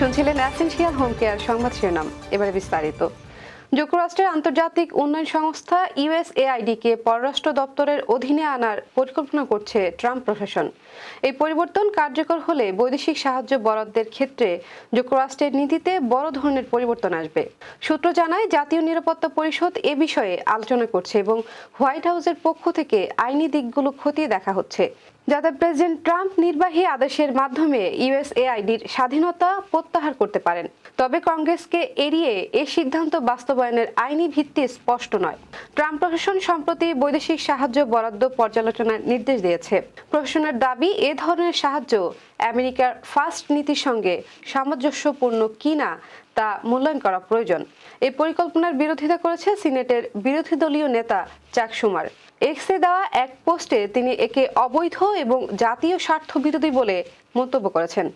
শুনছিলেন essential home care সংবাদ শিরোনাম। এবারে বিস্তারিত। যুক্তরাষ্ট্রের আন্তর্জাতিক উন্নয়ন সংস্থা ইউএসএআইডি কে পররাষ্ট্র দপ্তরের অধীনে আনার পরিকল্পনা করছে ট্রাম্প প্রশাসন। এই পরিবর্তন কার্যকর হলে বৈদেশিক সাহায্য বরাদ্দের ক্ষেত্রে যুক্তরাষ্ট্রের নীতিতে বড় ধরনের পরিবর্তন আসবে। সূত্র জানায়, জাতীয় নিরাপত্তা পরিষদ এ বিষয়ে আলোচনা করছে এবং হোয়াইট হাউসের পক্ষ থেকে আইনি দিকগুলো খতিয়ে দেখা হচ্ছে। যাতে প্রেসিডেন্ট ট্রাম্প নির্বাহী আদেশের মাধ্যমে ইউএসএআইডির স্বাধীনতা প্রত্যাহার করতে পারেন। তবে কংগ্রেসকে এড়িয়ে এ সিদ্ধান্ত বাস্তবায়নের আইনি ভিত্তি স্পষ্ট নয়। ট্রাম্প প্রশাসন সম্প্রতি বৈদেশিক সাহায্য বরাদ্দ পর্যালোচনার নির্দেশ দিয়েছে। প্রশাসনের দাবি, এ ধরনের সাহায্য আমেরিকার ফার্স্ট নীতির সঙ্গে সামঞ্জস্যপূর্ণ কিনা তা মূল্যায়ন করা প্রয়োজন। এই পরিকল্পনার বিরোধিতা করেছে সিনেটের বিরোধী দলীয় নেতা চাক সুমার। এক্সে দেওয়া এক পোস্টে তিনি একে অবৈধ এবং জাতীয় স্বার্থ বিরোধী বলে মন্তব্য করেছেন।